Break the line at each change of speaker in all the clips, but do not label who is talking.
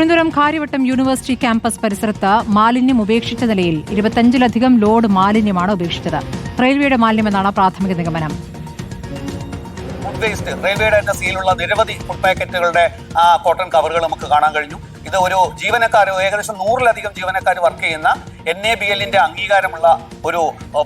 Thiruvananthapuram Karyavattom university campus പരിസരത്ത് മാലിന്യം ഉപേക്ഷിച്ച നിലയിൽ ഇരുപത്തഞ്ചിലധികം ലോഡ് മാലിന്യമാണ് ഉപേക്ഷിച്ചത്. റെയിൽവേയുടെ മാലിന്യമെന്നാണ് പ്രാഥമിക നിഗമനം.
റെയിൽവേയുടെ സീലുള്ള നിരവധി ഫുഡ് പാക്കറ്റുകളുടെ കോട്ടൺ കവറുകൾ നമുക്ക് കാണാൻ കഴിഞ്ഞു. ഇത് ഒരു ജീവനക്കാർ ഏകദേശം നൂറിലധികം ജീവനക്കാർ വർക്ക് ചെയ്യുന്ന എൻ എ ബി എല്ലിന്റെ അംഗീകാരമുള്ള ഒരു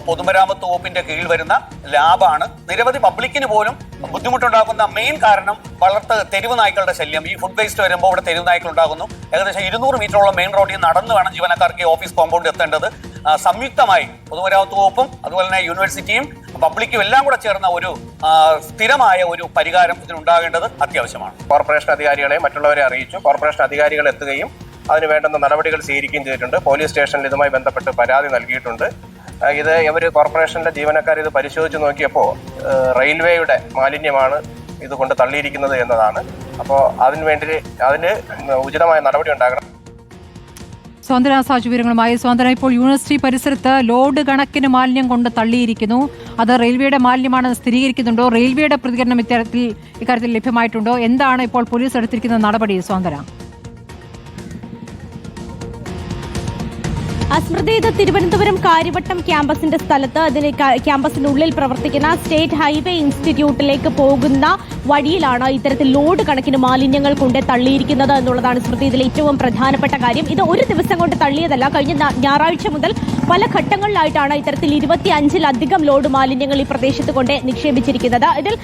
പൊതുമരാമത്ത് വകുപ്പിന്റെ കീഴിൽ വരുന്ന ലാബാണ്. നിരവധി പബ്ലിക്കിന് പോലും ബുദ്ധിമുട്ടുണ്ടാക്കുന്ന മെയിൻ കാരണം വളർത്ത് തെരുവ് നായ്ക്കളുടെ ശല്യം. ഈ ഫുഡ് വേസ്റ്റ് വരുമ്പോൾ ഇവിടെ തെരുവ് നായ്ക്കൾ ഉണ്ടാകുന്നു. ഏകദേശം ഇരുന്നൂറ് മീറ്ററോളം മെയിൻ റോഡിൽ നടന്ന് വേണം ജീവനക്കാർക്ക് ഓഫീസ് കോമ്പൗണ്ട് എത്തേണ്ടത്. സംയുക്തമായി പൊതുമരാമത്ത് വകുപ്പും അതുപോലെ തന്നെ യൂണിവേഴ്സിറ്റിയും പബ്ലിക്കും എല്ലാം കൂടെ ചേർന്ന ഒരു സ്ഥിരമായ ഒരു പരിഹാരം ഇതിനുണ്ടാകേണ്ടത് അത്യാവശ്യമാണ്.
കോർപ്പറേഷൻ അധികാരികളെ മറ്റുള്ളവരെ അറിയിച്ചു. കോർപ്പറേഷൻ അധികാരികൾ എത്തുകയും അതിന് വേണ്ടുന്ന നടപടികൾ സ്വീകരിക്കുകയും ചെയ്തിട്ടുണ്ട്. പോലീസ് സ്റ്റേഷനിൽ ഇതുമായി ബന്ധപ്പെട്ട് പരാതി നൽകിയിട്ടുണ്ട്. ഇത് ഇവർ കോർപ്പറേഷനിലെ ജീവനക്കാർ ഇത് പരിശോധിച്ച് നോക്കിയപ്പോൾ റെയിൽവേയുടെ മാലിന്യമാണ് ഇതുകൊണ്ട് തള്ളിയിരിക്കുന്നത് എന്നതാണ്. അപ്പോൾ അതിന് വേണ്ടി അതിന് ഉചിതമായ നടപടി ഉണ്ടാകണം.
സ്വാതന്ത്ര്യ സാജു വിവരങ്ങളുമായി സ്വാതന്ത്ര്യ. ഇപ്പോൾ യൂണിവേഴ്സിറ്റി പരിസരത്ത് ലോഡ് കണക്കിന് മാലിന്യം കൊണ്ട് തള്ളിയിരിക്കുന്നു. അത് റെയിൽവേയുടെ മാലിന്യമാണെന്ന് സ്ഥിരീകരിക്കുന്നുണ്ടോ? റെയിൽവേയുടെ പ്രതികരണം ഇത്തരത്തിൽ ഇക്കാര്യത്തിൽ ലഭ്യമായിട്ടുണ്ടോ? എന്താണ് ഇപ്പോൾ പോലീസ് എടുത്തിരിക്കുന്ന നടപടി സ്വാതന്ത്ര്യ?
സ്മൃതി ഇത് തിരുവനന്തപുരം കാര്യവട്ടം ക്യാമ്പസിന്റെ സ്ഥലത്ത് അതിന് ക്യാമ്പസിനുള്ളിൽ പ്രവർത്തിക്കുന്ന സ്റ്റേറ്റ് ഹൈവേ ഇൻസ്റ്റിറ്റ്യൂട്ടിലേക്ക് പോകുന്ന വഴിയിലാണ് ഇത്തരത്തിൽ ലോഡ് കണക്കിന് മാലിന്യങ്ങൾ കൊണ്ട് തള്ളിയിരിക്കുന്നത് എന്നുള്ളതാണ് സ്മൃതി ഇതിൽ ഏറ്റവും പ്രധാനപ്പെട്ട കാര്യം. ഇത് ഒരു ദിവസം കൊണ്ട് തള്ളിയതല്ല. കഴിഞ്ഞ ഞായറാഴ്ച മുതൽ പല ഘട്ടങ്ങളിലായിട്ടാണ് ഇത്തരത്തിൽ ഇരുപത്തി അഞ്ചിലധികം ലോഡ് മാലിന്യങ്ങൾ ഈ പ്രദേശത്ത് കൊണ്ട് നിക്ഷേപിച്ചിരിക്കുന്നത്. ഇതിൽ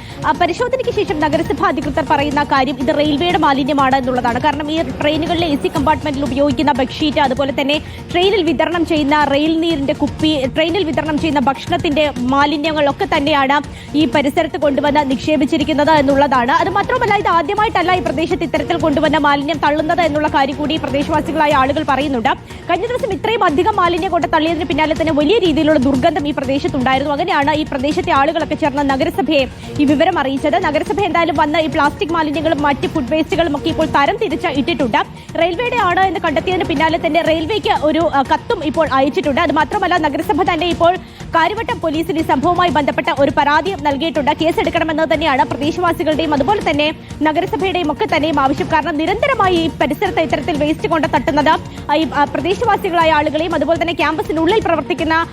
പരിശോധനയ്ക്ക് ശേഷം നഗരസഭാ അധികൃതർ പറയുന്ന കാര്യം ഇത് റെയിൽവേയുടെ മാലിന്യമാണ് എന്നുള്ളതാണ്. കാരണം ഈ ട്രെയിനുകളിലെ എ സി കമ്പാർട്ട്മെന്റിൽ ഉപയോഗിക്കുന്ന ബെഡ്ഷീറ്റ് അതുപോലെ തന്നെ ട്രെയിനിൽ വിതരണം ചെയ്യുന്ന റെയിൽ നീരിന്റെ കുപ്പി ട്രെയിനിൽ വിതരണം ചെയ്യുന്ന ഭക്ഷണത്തിന്റെ മാലിന്യങ്ങളൊക്കെ തന്നെയാണ് ഈ പരിസരത്ത് കൊണ്ടുവന്ന് നിക്ഷേപിച്ചിരിക്കുന്നത് എന്നുള്ളതാണ്. അത് മാത്രമല്ല ഇത് ആദ്യമായിട്ടല്ല ഈ പ്രദേശത്ത് ഇത്തരത്തിൽ കൊണ്ടുവന്ന മാലിന്യം തള്ളുന്നത് എന്നുള്ള കാര്യം കൂടി പ്രദേശവാസികളായ ആളുകൾ പറയുന്നുണ്ട്. കഴിഞ്ഞ ദിവസം ഇത്രയും അധികം മാലിന്യം കൊണ്ട് തള്ളിയതിന് പിന്നാലെ തന്നെ വലിയ രീതിയിലുള്ള ദുർഗന്ധം ഈ പ്രദേശത്തുണ്ടായിരുന്നു. അങ്ങനെയാണ് ഈ പ്രദേശത്തെ ആളുകളൊക്കെ ചേർന്ന് നഗരസഭയെ ഈ വിവരം അറിയിച്ചത്. നഗരസഭ എന്തായാലും വന്ന ഈ പ്ലാസ്റ്റിക് മാലിന്യങ്ങളും മറ്റ് ഫുഡ് വേസ്റ്റുകളും ഒക്കെ ഇപ്പോൾ തരം തിരിച്ച ഇട്ടിട്ടുണ്ട്. റെയിൽവേയുടെ ആണ് എന്ന് കണ്ടെത്തിയതിന് പിന്നാലെ തന്നെ റെയിൽവേക്ക് ഒരു കത്തും ഇപ്പോൾ അയച്ചിട്ടുണ്ട്. അത് മാത്രമല്ല നഗരസഭ തന്നെ ഇപ്പോൾ കാര്യവട്ടം പോലീസിന് ഈ സംഭവവുമായി ബന്ധപ്പെട്ട ഒരു പരാതിയും നൽകിയിട്ടുണ്ട്. കേസെടുക്കണമെന്ന് തന്നെയാണ് പ്രദേശവാസികളുടെയും അതുപോലെ തന്നെ നഗരസഭയുടെയും ഒക്കെ തന്നെയും ആവശ്യം. കാരണം നിരന്തരമായി ഈ പരിസരത്ത് ഇത്തരത്തിൽ വേസ്റ്റ് കൊണ്ട് തട്ടുന്നത് ഈ പ്രദേശവാസികളായ ആളുകളെയും അതുപോലെ തന്നെ ക്യാമ്പസിനുള്ളിൽ പ്രവർത്തിക്കുന്ന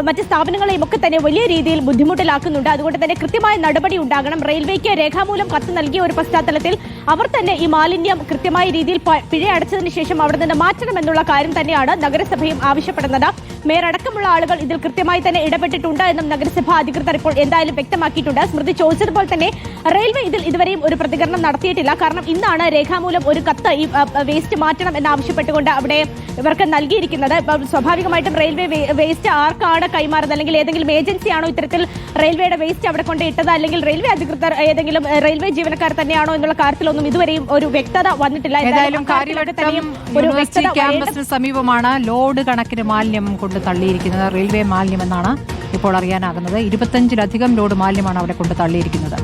മറ്റ് സ്ഥാപനങ്ങളെയും ഒക്കെ തന്നെ വലിയ രീതിയിൽ ബുദ്ധിമുട്ടിലാക്കുന്നുണ്ട്. അതുകൊണ്ട് തന്നെ കൃത്യമായ നടപടി ഉണ്ടാകണം. റെയിൽവേക്ക് രേഖാമൂലം കത്ത് നൽകിയ ഒരു പശ്ചാത്തലത്തിൽ അവർ തന്നെ ഈ മാലിന്യം കൃത്യമായ രീതിയിൽ പ- പിഴ അടച്ചതിന് ശേഷം അവിടെ നിന്ന് മാറ്റണമെന്നുള്ള കാര്യം തന്നെയാണ് നഗരസഭയും ആവശ്യപ്പെടുന്നത്. മേയർ അടക്കമുള്ള ആളുകൾ ഇതിൽ കൃത്യമായി തന്നെ ഇടപെട്ടിട്ടുണ്ട് എന്നും നഗരസഭാ അധികൃതർ ഇപ്പോൾ എന്തായാലും വ്യക്തമാക്കിയിട്ടുണ്ട്. സ്മൃതി ചോദിച്ചതുപോലെ തന്നെ റെയിൽവേ ഇതിൽ ഇതുവരെയും ഒരു പ്രതികരണം നടത്തിയിട്ടില്ല. കാരണം ഇന്നാണ് രേഖാമൂലം ഒരു കത്ത് ഈ വേസ്റ്റ് മാറ്റണം എന്നാവശ്യപ്പെട്ടുകൊണ്ട് അവിടെ ഇവർക്ക് നൽകിയിരിക്കുന്നത്. ഇപ്പം സ്വാഭാവികമായിട്ടും റെയിൽവേ വേസ്റ്റ് ആർക്കാണ് കൈമാറുന്നത്? അല്ലെങ്കിൽ ഏതെങ്കിലും ഏജൻസിയാണോ ഇത്തരത്തിൽ റെയിൽവേയുടെ വേസ്റ്റ് അവിടെ കൊണ്ട് ഇട്ടത്? അല്ലെങ്കിൽ റെയിൽവേ അധികൃതർ ഏതെങ്കിലും റെയിൽവേ ജീവനക്കാർ തന്നെയാണോ എന്നുള്ള കാര്യത്തിലൊന്നും ഇതുവരെയും ഒരു വ്യക്തത വന്നിട്ടില്ല.
എന്തായാലും
തന്നെയും ഒരു വ്യക്തത
സമീപമാണ് ലോഡ് കണക്കിന് മാലിന്യം കൊണ്ട് തള്ളിയിരിക്കുന്നത് റെയിൽവേ മാലിന്യമെന്നാണ് ഇപ്പോൾ അറിയാനാകുന്നത്. ഇരുപത്തഞ്ചിലധികം ലോഡ് മാലിന്യമാണ് അവിടെ കൊണ്ട് തള്ളിയിരിക്കുന്നത്.